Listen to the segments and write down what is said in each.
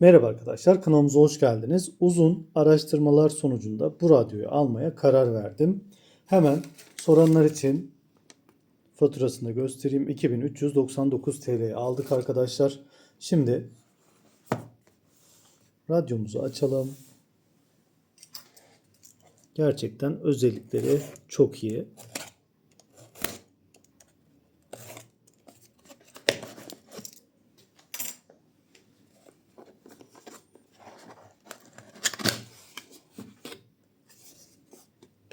Merhaba arkadaşlar, kanalımıza hoş geldiniz. Uzun araştırmalar sonucunda bu radyoyu almaya karar verdim. Hemen soranlar için faturasını göstereyim. 2399 TL'ye aldık arkadaşlar. Şimdi radyomuzu açalım. Gerçekten özellikleri çok iyi.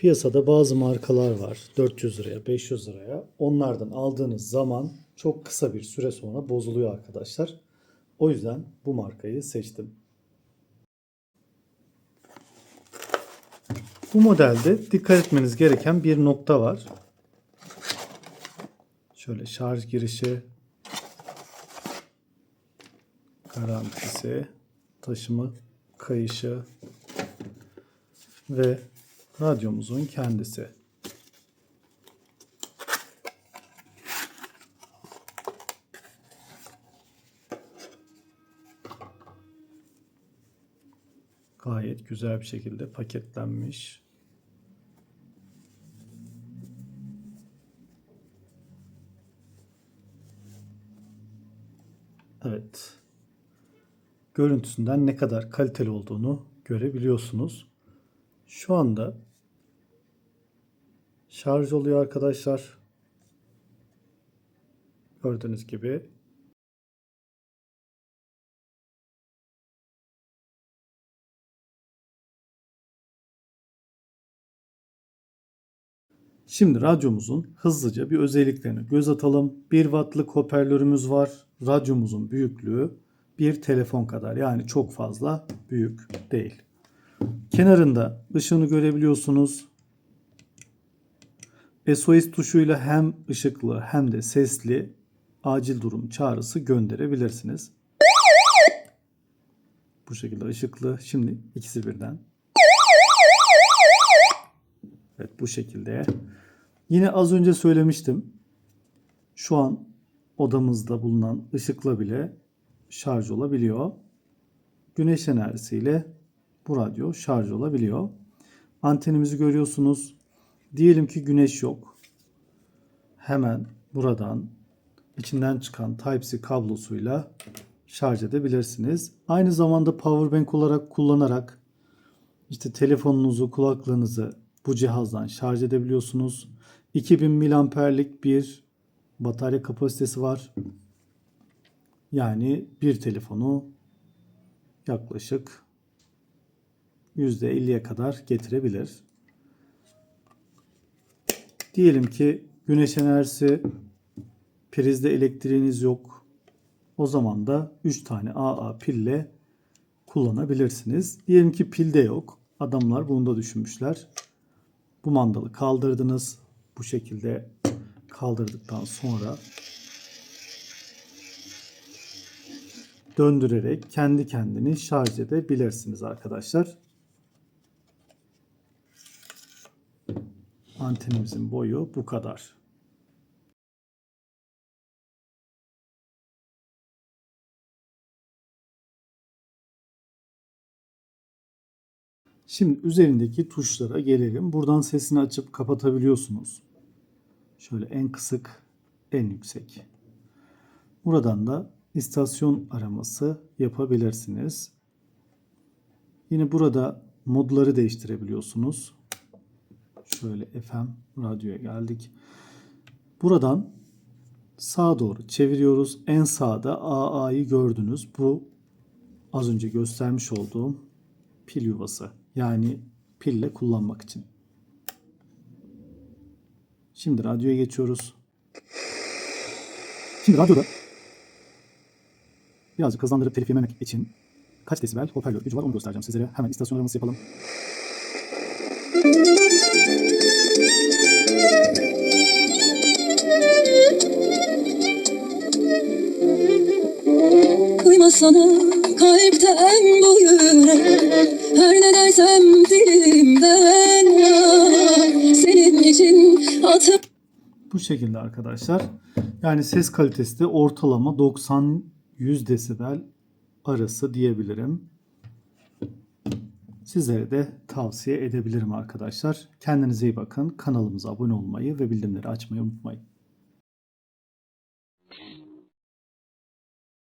Piyasada bazı markalar var 400 liraya 500 liraya. Onlardan aldığınız zaman çok kısa bir süre sonra bozuluyor arkadaşlar. O yüzden bu markayı seçtim. Bu modelde dikkat etmeniz gereken bir nokta var. Şöyle şarj girişi, garantisi, taşıma kayışı ve radyomuzun kendisi. Gayet güzel bir şekilde paketlenmiş. Evet. Görüntüsünden ne kadar kaliteli olduğunu görebiliyorsunuz. Şu anda şarj oluyor arkadaşlar. Gördüğünüz gibi. Şimdi radyomuzun hızlıca bir özelliklerine göz atalım. 1 wattlık hoparlörümüz var. Radyomuzun büyüklüğü bir telefon kadar. Yani çok fazla büyük değil. Kenarında ışığını görebiliyorsunuz. SOS tuşuyla hem ışıklı hem de sesli acil durum çağrısı gönderebilirsiniz. Bu şekilde ışıklı. Şimdi ikisi birden. Evet bu şekilde. Yine az önce söylemiştim. Şu an odamızda bulunan ışıkla bile şarj olabiliyor. Güneş enerjisiyle bu radyo şarj olabiliyor. Antenimizi görüyorsunuz. Diyelim ki güneş yok. Hemen buradan içinden çıkan Type-C kablosuyla şarj edebilirsiniz. Aynı zamanda powerbank olarak kullanarak işte telefonunuzu, kulaklığınızı bu cihazdan şarj edebiliyorsunuz. 2000 miliamperlik bir batarya kapasitesi var. Yani bir telefonu yaklaşık %50'ye kadar getirebilir. Diyelim ki güneş enerjisi prizde elektriğiniz yok. O zaman da 3 tane AA pille kullanabilirsiniz. Diyelim ki pil de yok. Adamlar bunu da düşünmüşler. Bu mandalı kaldırdınız. Bu şekilde kaldırdıktan sonra döndürerek kendi kendini şarj edebilirsiniz arkadaşlar. Antenimizin boyu bu kadar. Şimdi üzerindeki tuşlara gelelim. Buradan sesini açıp kapatabiliyorsunuz. Şöyle en kısık, en yüksek. Buradan da istasyon araması yapabilirsiniz. Yine burada modları değiştirebiliyorsunuz. Şöyle FM radyoya geldik. Buradan sağa doğru çeviriyoruz. En sağda AA'yı gördünüz. Bu az önce göstermiş olduğum pil yuvası. Yani pille kullanmak için. Şimdi radyoya geçiyoruz. Şimdi radyoda birazcık hızlandırıp telif yememek için kaç desibel hoparlör gücü var onu göstereceğim sizlere. Hemen istasyon araması yapalım. Kıymasana kalpten bu yürek Her ne dersem dilimden Senin için atıp Bu şekilde arkadaşlar. Yani ses kalitesi de ortalama 90-100 desibel arası diyebilirim. Sizlere de tavsiye edebilirim arkadaşlar. Kendinize iyi bakın. Kanalımıza abone olmayı ve bildirimleri açmayı unutmayın.